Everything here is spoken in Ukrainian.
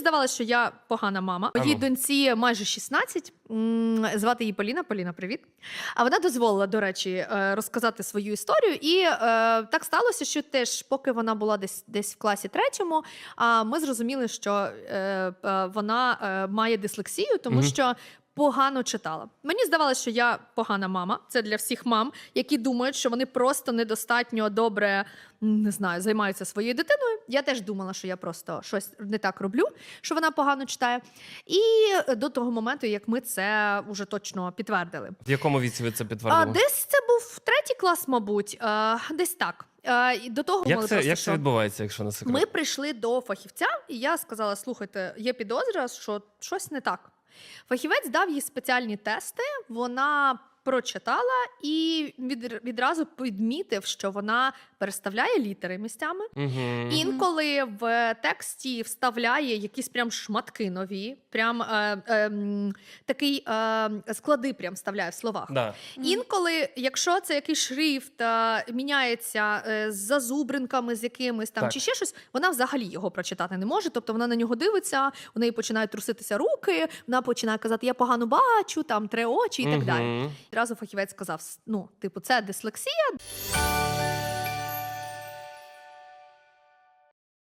здавалося, що я погана мама. Моїй доньці майже 16. м, Звати її Поліна. Поліна, привіт. А вона дозволила, до речі, е, розказати свою історію. І е, так сталося, що теж, поки вона була десь десь в класі третьому, а ми зрозуміли, що е, е, вона е, має дислексію, тому що. Погано читала. Мені здавалося, що я погана мама. Це для всіх мам, які думають, що вони просто недостатньо добре не знаю, займаються своєю дитиною. Я теж думала, що я просто щось не так роблю, що вона погано читає. І до того моменту, як ми це вже точно підтвердили. В якому віці ви це підтвердили? А, десь це був третій клас, мабуть, а, десь так. До того Як це, просто, як це відбувається, якщо не секрет? ми прийшли до фахівця, і я сказала: слухайте, є підозра, що щось не так. Фахівець дав їй спеціальні тести, вона прочитала і від, відразу підмітив, що вона переставляє літери місцями. Угу. Інколи в тексті вставляє якісь прям шматки нові, прям е, е, такий е, склади прям вставляє в словах. Да. Інколи, якщо це якийсь шрифт е, міняється е, з зазубринками з якимись там Так. чи ще щось, вона взагалі його прочитати не може. Тобто вона на нього дивиться, у неї починають труситися руки, вона починає казати: Я погано бачу, там тре очі і так далі. Мгм. Одразу фахівець сказав: ну, типу, це дислексія.